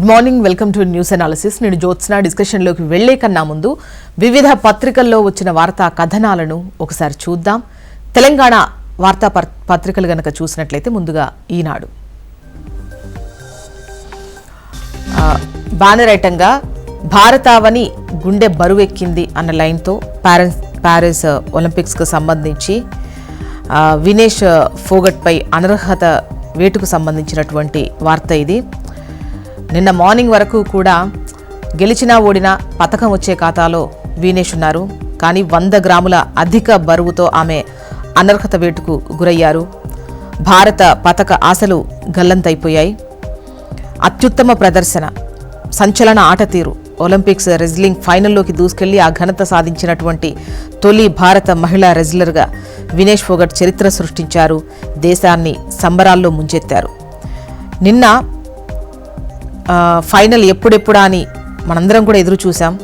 Good morning welcome to news analysis నేను జ్యోత్స్న. డిస్కషన్లోకి వెళ్ళే కన్నా ముందు వివిధ పత్రికల్లో వచ్చిన వార్తా కథనాలను ఒకసారి చూద్దాం. తెలంగాణ వార్తా పత్రికలు గనక చూసినట్లయితే ముందుగా ఈనాడు. బ్యానర్ ఐటంగా భారతావని గుండె బరువెక్కింది అన్న లైన్తో ప్యారెన్స్ ప్యారిస్ ఒలింపిక్స్కు సంబంధించి వినేష్ ఫోగట్పై అనర్హత వేటుకు సంబంధించినటువంటి వార్త ఇది. నిన్న మార్నింగ్ వరకు కూడా గెలిచినా ఓడినా పథకం వచ్చే ఖాతాలో వీనేష్ ఉన్నారు కానీ వంద గ్రాముల అధిక బరువుతో ఆమె అనర్హత వేటుకు గురయ్యారు. భారత పథక ఆశలు గల్లంతైపోయాయి. అత్యుత్తమ ప్రదర్శన సంచలన ఆట తీరు ఒలింపిక్స్ రెజ్లింగ్ ఫైనల్లోకి దూసుకెళ్ళి ఆ ఘనత సాధించినటువంటి తొలి భారత మహిళా రెజ్లర్గా వినేష్ ఫోగట్ చరిత్ర సృష్టించారు. దేశాన్ని సంబరాల్లో ముంచెత్తారు. నిన్న ఫైనల్ ఎప్పుడెప్పుడా అని మనందరం కూడా ఎదురు చూసాం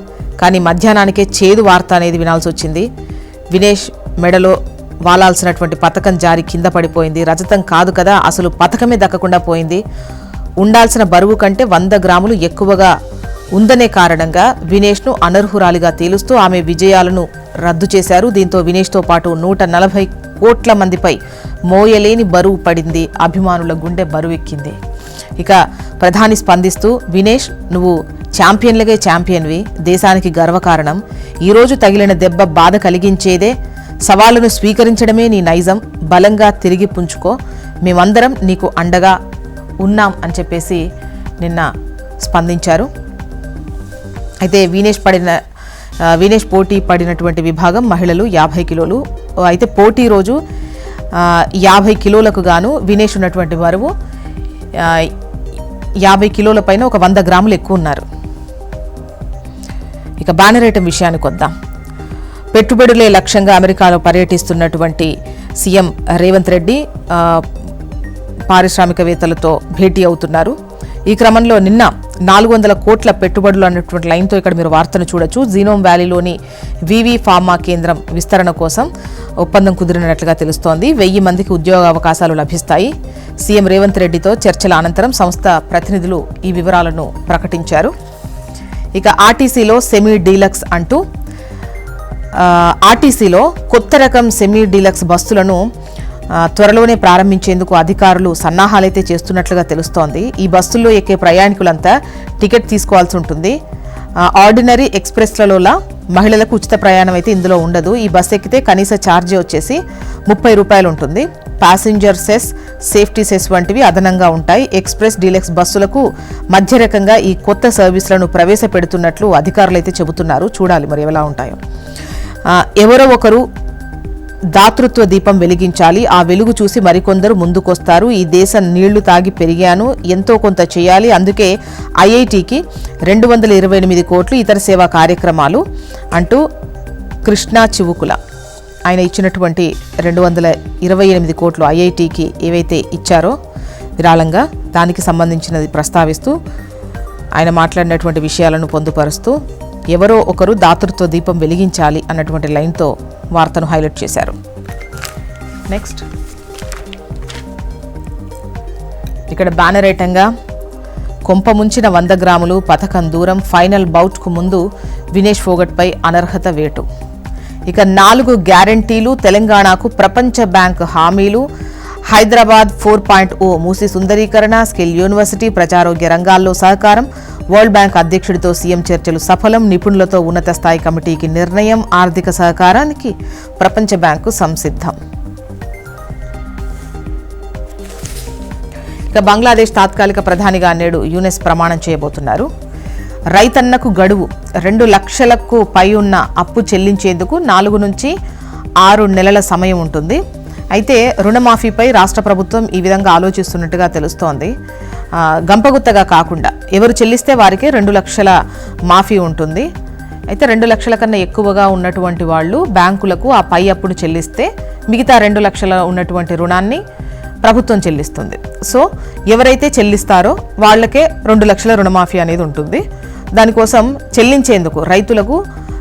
కానీ మధ్యాహ్నానికే చేదు వార్త అనేది వినాల్సి వచ్చింది. వినేష్ మెడలో వాలాల్సినటువంటి పథకం జారి కింద పడిపోయింది. రజతం కాదు కదా అసలు పథకమే దక్కకుండా పోయింది. ఉండాల్సిన బరువు కంటే వంద గ్రాములు ఎక్కువగా ఉందనే కారణంగా వినేష్ను అనర్హురాలిగా తేలుస్తూ ఆమె విజయాలను రద్దు చేశారు. దీంతో వినేష్తో పాటు నూట నలభై కోట్ల మందిపై మోయలేని బరువు పడింది. అభిమానుల గుండె బరువెక్కింది. ఇక ప్రధాని స్పందిస్తూ వినేష్ నువ్వు ఛాంపియన్లకే ఛాంపియన్వి దేశానికి గర్వకారణం. ఈరోజు తగిలిన దెబ్బ బాధ కలిగించేదే. సవాలును స్వీకరించడమే నీ నైజం. బలంగా తిరిగి పుంజుకో. మేమందరం నీకు అండగా ఉన్నాం అని చెప్పేసి నిన్న స్పందించారు. అయితే వీనేష్ పడిన వినేష్ వీనేష్ పోటీ పడినటువంటి విభాగం మహిళలు యాభై కిలోలు. అయితే పోటీ రోజు యాభై కిలోలకు గాను వినేష్ ఉన్నటువంటి బరువు యాభై కిలోల పైన ఒక వంద గ్రాములు ఎక్కువ ఉన్నారు. ఇక బ్యానర్ ఐటమ్ విషయానికి వద్దాం. పెట్టుబడులే లక్ష్యంగా అమెరికాలో పర్యటిస్తున్నటువంటి సీఎం రేవంత్ రెడ్డి పారిశ్రామికవేత్తలతో భేటీ అవుతున్నారు. ఈ క్రమంలో నిన్న నాలుగు వందల కోట్ల పెట్టుబడులు అన్నటువంటి లైన్తో ఇక్కడ మీరు వార్తను చూడొచ్చు. జీనోమ్ వ్యాలీలోని వివి ఫార్మా కేంద్రం విస్తరణ కోసం ఒప్పందం కుదిరినట్లుగా తెలుస్తోంది. వెయ్యి మందికి ఉద్యోగ అవకాశాలు లభిస్తాయి. సీఎం రేవంత్ రెడ్డితో చర్చల అనంతరం సంస్థ ప్రతినిధులు ఈ వివరాలను ప్రకటించారు. ఇక ఆర్టీసీలో సెమీ డీలక్స్ అంటూ ఆర్టీసీలో కొత్త రకం సెమీ డీలక్స్ బస్సులను త్వరలోనే ప్రారంభించేందుకు అధికారులు సన్నాహాలైతే చేస్తున్నట్లుగా తెలుస్తోంది. ఈ బస్సుల్లో ఎక్కే ప్రయాణికులంతా టికెట్ తీసుకోవాల్సి ఉంటుంది. ఆర్డినరీ ఎక్స్ప్రెస్లలోలా మహిళలకు ఉచిత ప్రయాణం అయితే ఇందులో ఉండదు. ఈ బస్సు ఎక్కితే కనీస ఛార్జీ వచ్చేసి ముప్పై రూపాయలు ఉంటుంది. ప్యాసింజర్ సెస్ సేఫ్టీ సెస్ వంటివి అదనంగా ఉంటాయి. ఎక్స్ప్రెస్ డీలక్స్ బస్సులకు మధ్య రకంగా ఈ కొత్త సర్వీసులను ప్రవేశపెడుతున్నట్లు అధికారులు అయితే చెబుతున్నారు. చూడాలి మరి ఎలా ఉంటాయో. ఎవరో ఒకరు దాతృత్వ దీపం వెలిగించాలి. ఆ వెలుగు చూసి మరికొందరు ముందుకొస్తారు. ఈ దేశం నీళ్ళు తాగి పెరిగాను. ఎంతో కొంత చేయాలి. అందుకే ఐఐటికి రెండు వందల ఇరవై ఎనిమిది కోట్లు ఇతర సేవా కార్యక్రమాలు అంటూ కృష్ణా చివుకుల. ఆయన ఇచ్చినటువంటి రెండు వందల ఇరవై ఎనిమిది కోట్లు ఐఐటికి ఏవైతే ఇచ్చారో విరాళంగా దానికి సంబంధించినది ప్రస్తావిస్తూ ఆయన మాట్లాడినటువంటి విషయాలను పొందుపరుస్తూ ఎవరో ఒకరు దాతృత్వ దీపం వెలిగించాలి అన్నటువంటి లైన్తో వార్తను హైలైట్ చేశారు. నెక్స్ట్. ఇక్కడ బ్యానరేటంగా కొంప ముంచిన వంద గ్రాములు పథకం దూరం ఫైనల్ బౌట్కు ముందు వినేష్ ఫోగట్పై అనర్హత వేటు. ఇక నాలుగు గ్యారంటీలు తెలంగాణకు ప్రపంచ బ్యాంక్ హామీలు. Hyderabad four point O Musi సుందరీకరణ స్కిల్ యూనివర్సిటీ ప్రజారోగ్య రంగాల్లో సహకారం వరల్డ్ బ్యాంక్ అధ్యక్షుడితో సీఎం చర్చలు సఫలం నిపుణులతో ఉన్నత స్థాయి కమిటీకి నిర్ణయం ఆర్థిక సహకారానికి ప్రపంచ బ్యాంకు సంసిద్ధం. ఇక బంగ్లాదేశ్ తాత్కాలిక ప్రధానిగా నేడు యూనెస్ ప్రమాణం చేయబోతున్నారు. రైతన్నకు గడువు రెండు లక్షలకు పై ఉన్న అప్పు చెల్లించేందుకు నాలుగు నుంచి ఆరు నెలల సమయం ఉంటుంది. అయితే రుణమాఫీపై రాష్ట్ర ప్రభుత్వం ఈ విధంగా ఆలోచిస్తున్నట్టుగా తెలుస్తోంది. గంపగుత్తగా కాకుండా. ఎవరు చెల్లిస్తే వారికి రెండు లక్షల మాఫీ ఉంటుంది. అయితే రెండు లక్షల కన్నా ఎక్కువగా ఉన్నటువంటి వాళ్ళు బ్యాంకులకు ఆ పై అప్పును చెల్లిస్తే మిగతా రెండు లక్షల ఉన్నటువంటి రుణాన్ని ప్రభుత్వం చెల్లిస్తుంది. సో ఎవరైతే చెల్లిస్తారో వాళ్ళకే రెండు లక్షల రుణమాఫీ అనేది ఉంటుంది. దానికోసం చెల్లించేందుకు రైతులకు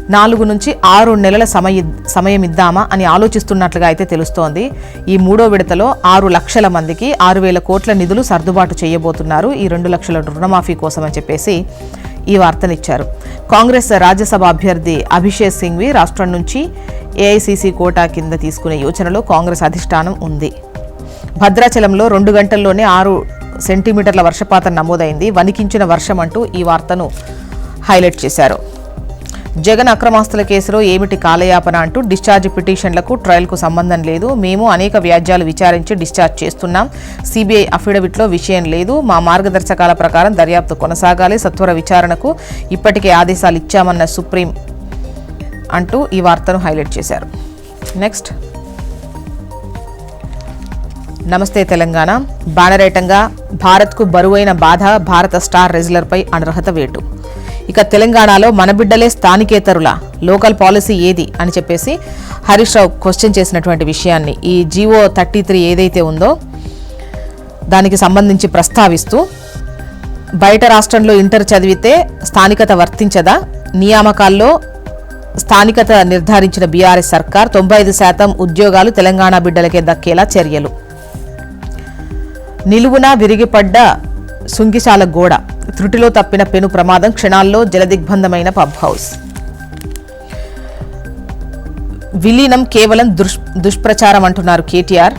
నాలుగు నుంచి ఆరు నెలల సమయ సమయం ఇద్దామా అని ఆలోచిస్తున్నట్లుగా అయితే తెలుస్తోంది. ఈ మూడో విడతలో ఆరు లక్షల మందికి ఆరు వేల కోట్ల నిధులు సర్దుబాటు చేయబోతున్నారు. ఈ రెండు లక్షల రుణమాఫీ కోసం అని చెప్పేసి ఈ వార్తనిచ్చారు. కాంగ్రెస్ రాజ్యసభ అభ్యర్థి అభిషేక్ సింఘ్వి రాష్ట్రం నుంచి ఏఐసిసి కోటా కింద తీసుకునే యోచనలో కాంగ్రెస్ అధిష్టానం ఉంది. భద్రాచలంలో రెండు గంటల్లోనే ఆరు సెంటీమీటర్ల వర్షపాతం నమోదైంది. వణికించిన వర్షం అంటూ ఈ వార్తను హైలైట్ చేశారు. జగన్ అక్రమాస్తుల కేసులో ఏమిటి కాలయాపన అంటూ డిశ్చార్జ్ పిటిషన్లకు ట్రయల్కు సంబంధం లేదు. మేము అనేక వ్యాజ్యాలు విచారించి డిశ్చార్జ్ చేస్తున్నాం. సిబిఐ అఫిడవిట్లో విషయం లేదు. మా మార్గదర్శకాల ప్రకారం దర్యాప్తు కొనసాగాలి. సత్వర విచారణకు ఇప్పటికే ఆదేశాలు ఇచ్చామన్న సుప్రీం అంటూ ఈ వార్తను హైలైట్ చేశారు. నెక్స్ట్. నమస్తే తెలంగాణ. బాణరేటంగా భారత్కు బరువైన బాధ భారత స్టార్ రెజ్లర్పై అనర్హత వేటు. ఇక తెలంగాణలో మన బిడ్డలే స్థానికేతరుల. లోకల్ పాలసీ ఏది? అని చెప్పేసి హరీష్ రావు క్వశ్చన్ చేసినటువంటి విషయాన్ని ఈ జీవో థర్టీ త్రీ ఏదైతే ఉందో దానికి సంబంధించి ప్రస్తావిస్తూ బయట రాష్ట్రంలో ఇంటర్ చదివితే స్థానికత వర్తించదా? నియామకాల్లో స్థానికత నిర్ధారించిన బీఆర్ఎస్ సర్కార్ తొంభై ఐదు శాతం ఉద్యోగాలు తెలంగాణ బిడ్డలకే దక్కేలా చర్యలు. నిలువున విరిగిపడ్డ శుంగిశాల గోడ. త్రుటిలో తప్పిన పెను ప్రమాదం క్షణాల్లో జలదిగ్బంధమైన పబ్ హౌస్. విలీనం కేవలం దుష్ దుష్ప్రచారం అంటున్నారు కేటీఆర్.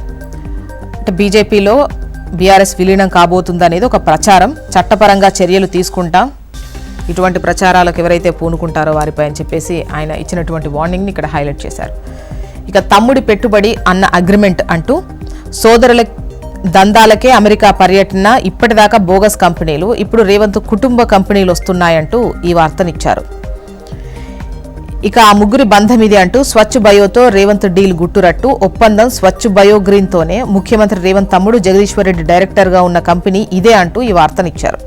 అంటే బీజేపీలో బీఆర్ఎస్ విలీనం కాబోతుందనేది ఒక ప్రచారం. చట్టపరంగా చర్యలు తీసుకుంటాం. ఇటువంటి ప్రచారాలకు ఎవరైతే పూనుకుంటారో వారిపై అని చెప్పేసి ఆయన ఇచ్చినటువంటి వార్నింగ్ని ఇక్కడ హైలైట్ చేశారు. ఇక తమ్ముడి పెట్టుబడి అన్న అగ్రిమెంట్ అంటూ సోదరుల దందాలకే అమెరికా పర్యటన ఇప్పటిదాకా బోగస్ కంపెనీలు ఇప్పుడు రేవంత్ కుటుంబ కంపెనీలు వస్తున్నాయంటూ ఈ వార్తనిచ్చారు. ఇక ఆ ముగ్గురి బంధం ఇది అంటూ స్వచ్ఛ బయోతో రేవంత్ డీల్ గుట్టురట్టు. ఒప్పందం స్వచ్ఛ బయో గ్రీన్తోనే ముఖ్యమంత్రి రేవంత్ తమ్ముడు జగదీశ్వర్ రెడ్డి డైరెక్టర్గా ఉన్న కంపెనీ ఇదే అంటూ ఈ వార్తనిచ్చారు.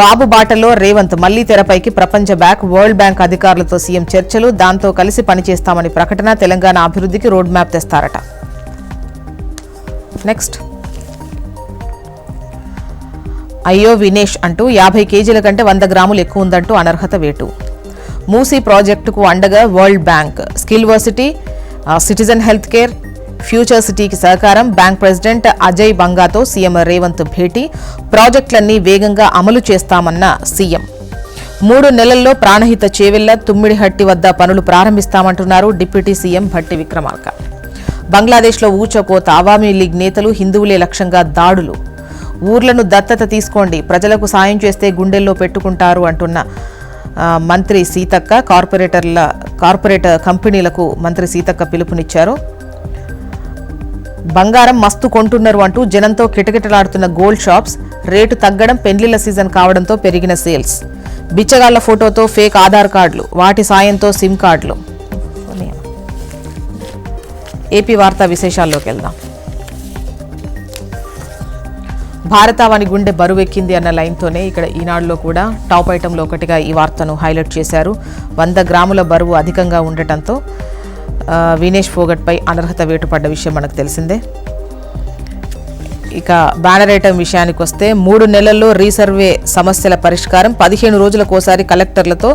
బాబు బాటలో రేవంత్ మళ్ళీ తెరపైకి ప్రపంచ బ్యాంక్ వరల్డ్ బ్యాంక్ అధికారులతో సీఎం చర్చలు దాంతో కలిసి పనిచేస్తామని ప్రకటన తెలంగాణ అభివృద్ధికి రోడ్ మ్యాప్ తెస్తారట. నెక్స్ట్ అయ్యో వినేష్ అంటూ యాభై కేజీల కంటే వంద గ్రాములు ఎక్కువ ఉందంటూ అనర్హత వేటు. మూసీ ప్రాజెక్టుకు అండగా world bank skill varsity citizen health care future సిటీకి సహకారం బ్యాంక్ ప్రెసిడెంట్ అజయ్ బంగాతో సీఎం రేవంత్ భేటీ. ప్రాజెక్టులన్నీ వేగంగా అమలు చేస్తామన్న సీఎం మూడు నెలల్లో ప్రాణహిత చేవెళ్ళ తుమ్మిడిహట్టి వద్ద పనులు ప్రారంభిస్తామంటున్నారు డిప్యూటీ సీఎం భట్టి విక్రమార్క. బంగ్లాదేశ్లో ఊచకోత అవామీ లీగ్ నేతలు హిందువులే లక్ష్యంగా దాడులు. ఊర్లను దత్తత తీసుకోండి ప్రజలకు సాయం చేస్తే గుండెల్లో పెట్టుకుంటారు అంటున్న మంత్రి సీతక్క కార్పొరేటర్ల కార్పొరేట్ కంపెనీలకు మంత్రి సీతక్క పిలుపునిచ్చారు. బంగారం మస్తు కొంటున్నారు అంటూ జనంతో కిటకిటలాడుతున్న గోల్డ్ షాప్స్ రేటు తగ్గడం పెండ్లిల సీజన్ కావడంతో పెరిగిన సేల్స్. బిచ్చగాళ్ళ ఫోటోతో ఫేక్ ఆధార్ కార్డులు వాటి సాయంతో సిమ్ కార్డులు. ఏపీ వార్తా విశేషాల్లోకి వెళ్దాం. భారతావాని గుండె బరువెక్కింది అన్న లైన్తోనే ఇక్కడ ఈనాడులో కూడా టాప్ ఐటంలో ఒకటిగా ఈ వార్తను హైలైట్ చేశారు. వంద గ్రాముల బరువు అధికంగా ఉండటంతో వినేష్ ఫోగట్పై అనర్హత వేటుపడ్డ విషయం మనకు తెలిసిందే. ఇక బ్యానర్ ఐటమ్ విషయానికి వస్తే మూడు నెలల్లో రీసర్వే సమస్యల పరిష్కారం పదిహేను రోజులకోసారి కలెక్టర్లతో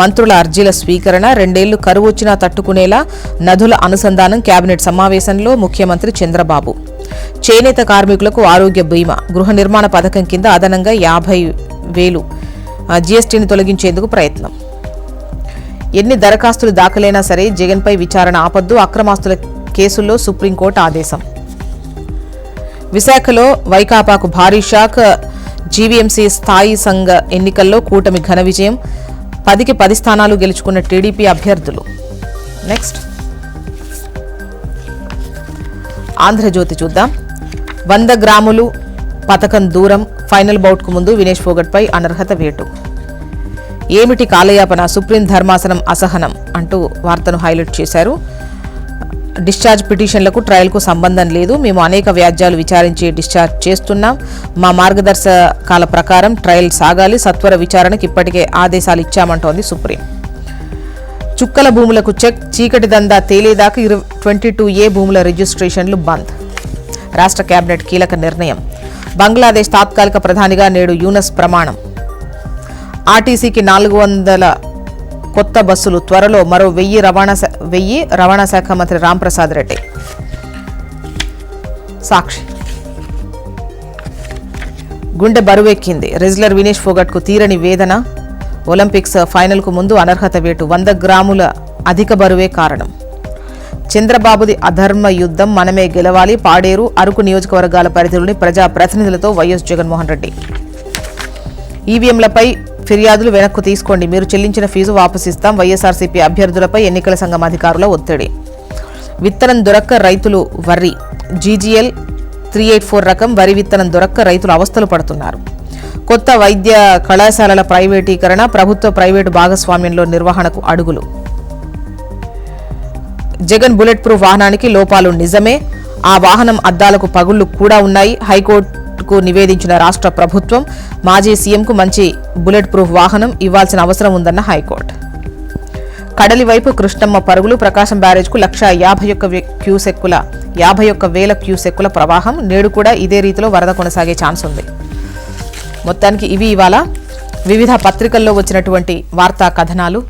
మంత్రుల అర్జీల స్వీకరణ రెండేళ్ళు కరువు వచ్చినా తట్టుకునేలా నదుల అనుసంధానం కేబినెట్ సమావేశంలో ముఖ్యమంత్రి చంద్రబాబు. చేనేత కార్మికులకు ఆరోగ్య బీమా గృహ నిర్మాణ పథకం కింద అదనంగా యాభై వేలు జీఎస్టీని తొలగించేందుకు ప్రయత్నం. ఎన్ని దరఖాస్తులు దాఖలైనా సరే జగన్పై విచారణ ఆపద్దు అక్రమాస్తుల కేసుల్లో సుప్రీంకోర్టు ఆదేశం. విశాఖలో వైకాపాకు భారీ షాక్. జీవీఎంసీ స్థాయి సంఘ ఎన్నికల్లో కూటమి ఘన విజయం. పదికి పది స్థానాలు గెలుచుకున్న టీడీపీ అభ్యర్థులు. నెక్స్ట్. ఆంధ్రజ్యోతి చూద్దాం. వంద గ్రాములు పథకం దూరం. ఫైనల్ బౌట్కు ముందు వినేష్ ఫోగట్పై అనర్హత వేటు. ఏమిటి కాలయాపన? సుప్రీం ధర్మాసనం అసహనం అంటూ వార్తను హైలైట్ చేశారు. డిశ్చార్జ్ పిటిషన్లకు ట్రయల్కు సంబంధం లేదు. మేము అనేక వ్యాజ్యాలు విచారించి డిశ్చార్జ్ చేస్తున్నాం. మా మార్గదర్శకాల ప్రకారం ట్రయల్ సాగాలి. సత్వర విచారణకు ఇప్పటికే ఆదేశాలు ఇచ్చామంటోంది సుప్రీం. చుక్కల భూములకు చెక్ చీకటి దందా తేలేదాకా ఇరు ట్వంటీ టూ ఏ భూముల రిజిస్ట్రేషన్లు బంద్. రాష్ట్ర కేబినెట్ కీలక నిర్ణయం. బంగ్లాదేశ్ తాత్కాలిక ప్రధానిగా నేడు యూనస్ ప్రమాణం. ఆర్టీసీకి నాలుగు వందల కొత్త బస్సులు త్వరలో మరో వెయ్యి రవాణా వెయ్యి రవాణా శాఖ మంత్రి రాంప్రసాద్ రెడ్డి. సాక్షి. గుండె బరువెక్కింది. రెజ్లర్ వినేష్ ఫోగట్కు తీరని వేదన. ఒలింపిక్స్ ఫైనల్కు ముందు అనర్హత వేటు వంద గ్రాముల అధిక బరువే కారణం. చంద్రబాబుది అధర్మ యుద్ధం మనమే గెలవాలి. పాడేరు అరకు నియోజకవర్గాల పరిధిలోని ప్రజా ప్రతినిధులతో వైఎస్ జగన్మోహన్ రెడ్డి. ఈవీఎంలపై ఫిర్యాదులు వెనక్కు తీసుకోండి. మీరు చెల్లించిన ఫీజు వాపసిస్తాం వైఎస్ఆర్సీపీ అభ్యర్థులపై ఎన్నికల సంఘం అధికారుల ఒత్తిడి. విత్తనం దొరక్క రైతులు worry GGL three eight four రకం వరి విత్తనం దొరక్క రైతులు అవస్థలు పడుతున్నారు. కొత్త వైద్య కళాశాలల ప్రైవేటీకరణ ప్రభుత్వ ప్రైవేటు భాగస్వామ్యంలో నిర్వహణకు అడుగులు. జగన్ బుల్లెట్ ప్రూఫ్ వాహనానికి లోపాలు నిజమే. ఆ వాహనం అద్దాలకు పగుళ్ళు కూడా ఉన్నాయి. హైకోర్టు కు నివేదించిన రాష్ట్ర ప్రభుత్వం మాజీ సీఎంకు మంచి బుల్లెట్ ప్రూఫ్ వాహనం ఇవ్వాల్సిన అవసరం ఉందన్న హైకోర్టు. కడలి వైపు కృష్ణమ్మ పరుగులు ప్రకాశం బ్యారేజ్కు లక్ష యాభై ఒక్క క్యూసెక్కుల యాభై ఒక్క వేల క్యూసెక్కుల ప్రవాహం నేడు కూడా ఇదే రీతిలో వరద కొనసాగే ఛాన్స్ ఉంది. మొత్తానికి ఇవి ఇవాళ. వివిధ పత్రికల్లో వచ్చినటువంటి వార్తా కథనాలు.